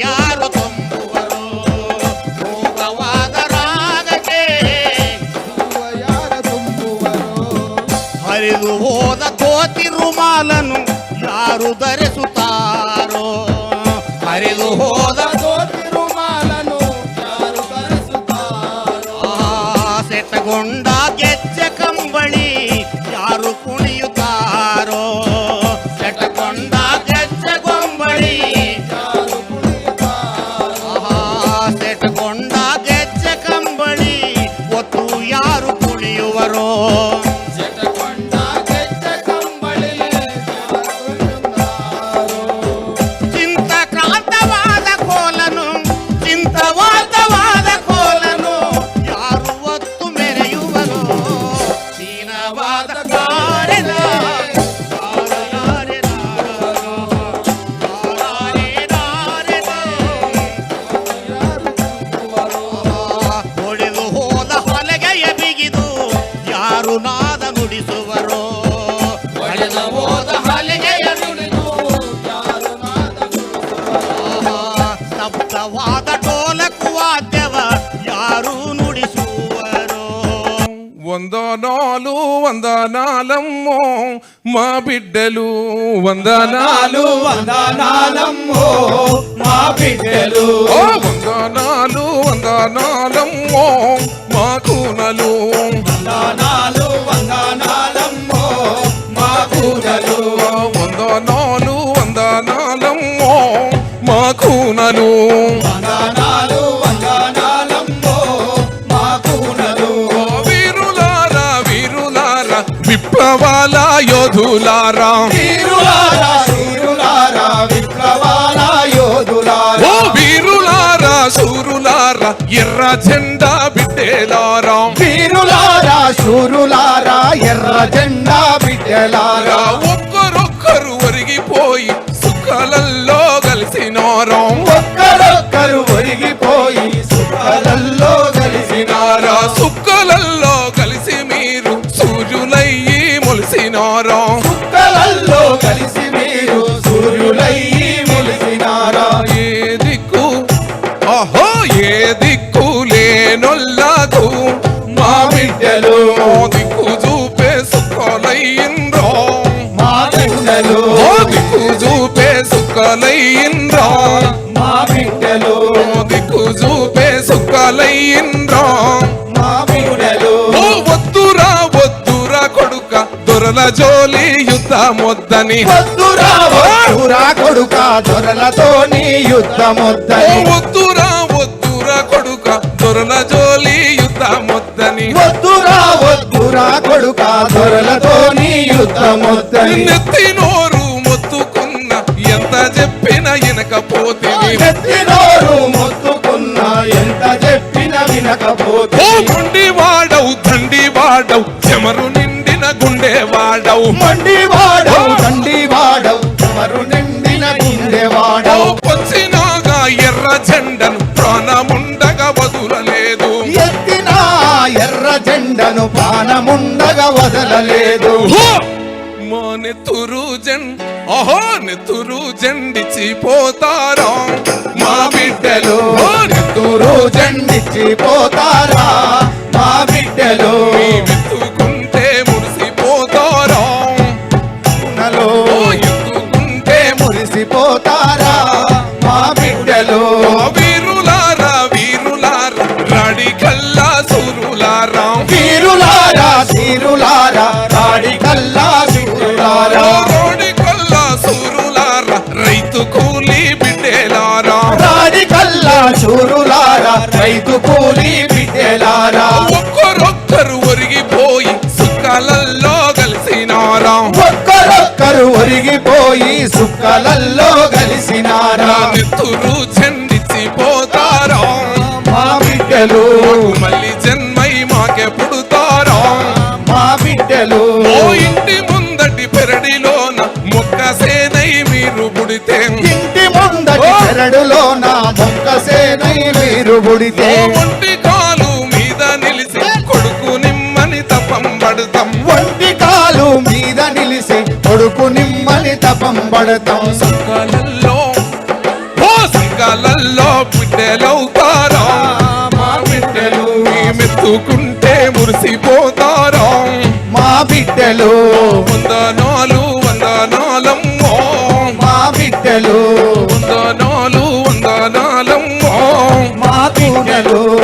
ಯಾರು ತುಂಬುವರು ಭೋಗವಾದ ರಾಗಕ್ಕೆ ಯಾರ ತುಂಬುವರು ಹರಿದು ಹೋದ ಕೋತಿರುಮಾಲನು ಯಾರು ಧರಿಸುತ್ತಾರೋ? ಹರಿದು ಕೋತಿರುಮಾಲನು ಯಾರು ಕಂಬಳಿ ಯಾರು ಯಾರು ನಾದ ನುಡಿಸುವರೋ ಒಡೆದ ಹೋದ ಹಲಿಗೆಯ ನುಡಿದು ಯಾರು ನಾದ ನುಡಿಸುವರೋ? ಸ್ತಬ್ಧವಾದ ಟೋಲಕು ವಾದ್ಯವ ಯಾರು ನುಡಿಸುವರೋ వందనాలు వందనాలమ్మో మా బిడ్డలు వందనాలు వందనాలమ్మో మా బిడ్డలు ఓ వందనాలు వందనాలమ్మో మా కూనలు మా కూనలు వందనాలు వందనాలమ్మో మా పూజలు ఓ వీరులారా వీరులారా విప్లవాల యోధులారా. వీరులారా సూరులారా ఎర్ర జెండా బిడ్డేలారా. వీరులారా శూరులారా ఎర్ర జెండా బిడ్డలారా. మొలిసినారా సుక్కలల్లో కలిసి మీరు సూర్యులయ్యి మొలిసినారా? ఏ దిక్కు? అహో ఏ దిక్కు లేనొల్లకు. మా బిడ్డలు దిక్కు చూపే సుఖాలయ్యిండ్రా. మా బిడ్డలు దిక్కు చూపే సుఖాలయ్యిండ్రా. మా బిడ్డలు దిక్కు చూపే సుఖాలయ్యిండ్రా. జోలి యుద్ధమొద్దని వద్దురా వద్దురా కొడుక దొరలతోని యుద్ధమొద్దని. వద్దురా వద్దురా కొడుక దొరల జోలి యుద్ధమొద్దని వద్దురా వద్దురా కొడుక దొరలతోని యుద్ధమొద్దని. నెత్తి నోరు మొత్తుకున్న ఎంత చెప్పిన ఇనకపోతివి ఎత్తినోరు మొత్తుకున్నా ఎంత చెప్పిన వినకపోతే గుండి వాడవు దండి వాడవు చెమరు గుండె వాడవు మండి వాడవు దండి వాడవు ఎవరు నిండిన గుండె వాడవు పొచ్చినాగా ఎర్ర జెండను ప్రాణముండగా వదులలేదు. ఎత్తిన ఎర్ర జెండను పానముండగా వదలలేదు. నెత్తురు జెండ్ అహో! నెత్తురు జెండిచి పోతారా మా బిడ్డలు నెత్తురు తూరు రైతు కూలి బిడ్డలారా. ఒక్కరొక్కరు ఒరిగిపోయి సుఖాలల్లో కలిసినారా. ఒక్కరొక్కరు ఒరిగిపోయి సుక్కలల్లో కలిసినారా. నా నెత్తురు చెండిచి పోతారా. మా బిడ్డలు మళ్ళీ జన్మై మాకే పుడుతారా. మా బిడ్డలు ఓ ఇంటి ముందటి పెరడిలోన మొక్క సేనై మీరు పుడితే కరడులో నా దొక్కసేనై మీరు బుడితే ఒంటి కాలు మీద నిలిసి కొడుకు నిమ్మని తపం పడతాం. ఒంటి కాలు మీద నిలిసి కొడుకు నిమ్మని తపం పడతాం. సంకాలలో ఓ సంకాలలో బిడ్డలవుతారా? మా బిడ్డలు మెత్తుకుంటే మురిసిపోతారా. మా బిడ్డలు వంద వందనాలమ్మో. మా బిడ్డలు ಗುಣಗೋ